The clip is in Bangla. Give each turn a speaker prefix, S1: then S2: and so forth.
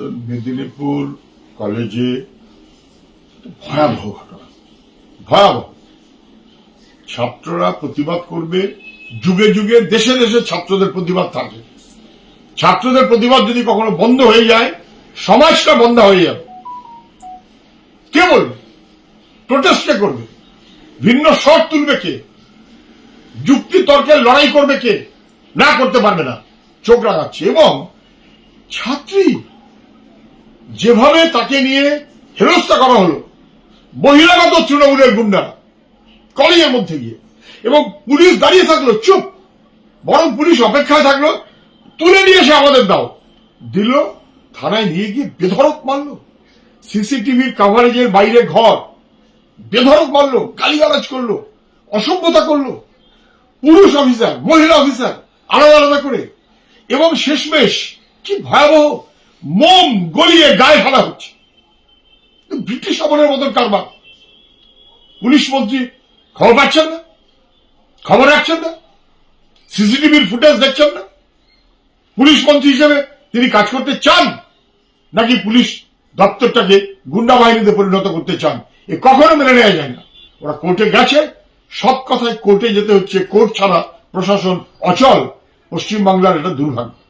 S1: মেদিনীপুর কলেজে ভয়াবহ ঘটনা। ভয়াবহ। ছাত্ররা প্রতিবাদ করবে, যুগে যুগে দেশে দেশে ছাত্রদের প্রতিবাদ থাকে। ছাত্রদের প্রতিবাদ যদি কখনো বন্ধ হয়ে যায়, সমাজটা বন্ধ হয়ে যাবে। কে বলবে? প্রোটেস্ট করবে? ভিন্ন স্বর তুলবে কে? যুক্তি তর্কের লড়াই করবে কে? না করতে পারবে না। চোখ রাখাচ্ছে এবং ছাত্রী যেভাবে তাকে নিয়ে হেনস্থা করা হলো, বহিরাগত তৃণমূলের গুন্ডারা কলেজের মধ্যে গিয়ে, এবং পুলিশ দাঁড়িয়ে থাকল, চুপ, বরং পুলিশ অপেক্ষায় থাকল, তুলে নিয়ে এসে আমাদের দাও, দিল, থানায় নিয়ে গিয়ে বেধরক মারলো সিসিটিভির কাভারেজের বাইরে ঘর বেধরক মারলো, গালিগালাজ করল, অসভ্যতা করল, পুরুষ অফিসার, মহিলা অফিসার, আলাদা আলাদা করে, এবং শেষমেশ, কি ভয়াবহ মোম গলিয়ে গায়ে ফেলা হচ্ছে। ব্রিটিশ আমলের মতন কারবার। পুলিশ মন্ত্রী খবর পাচ্ছেন না? খবর রাখছেন না? সিসিটিভির ফুটেজ দেখছেন না? পুলিশ মন্ত্রী হিসেবে তিনি কাজ করতে চান? নাকি পুলিশ দপ্তরটাকে গুন্ডা বাহিনীতে পরিণত করতে চান? এ কখনো মেনে নেওয়া যায় না। ওরা কোর্টে গেছে। সব কথায় কোর্টে যেতে হচ্ছে। কোর্ট ছাড়া প্রশাসন অচল। পশ্চিমবাংলার এটা দুর্ভাগ্য।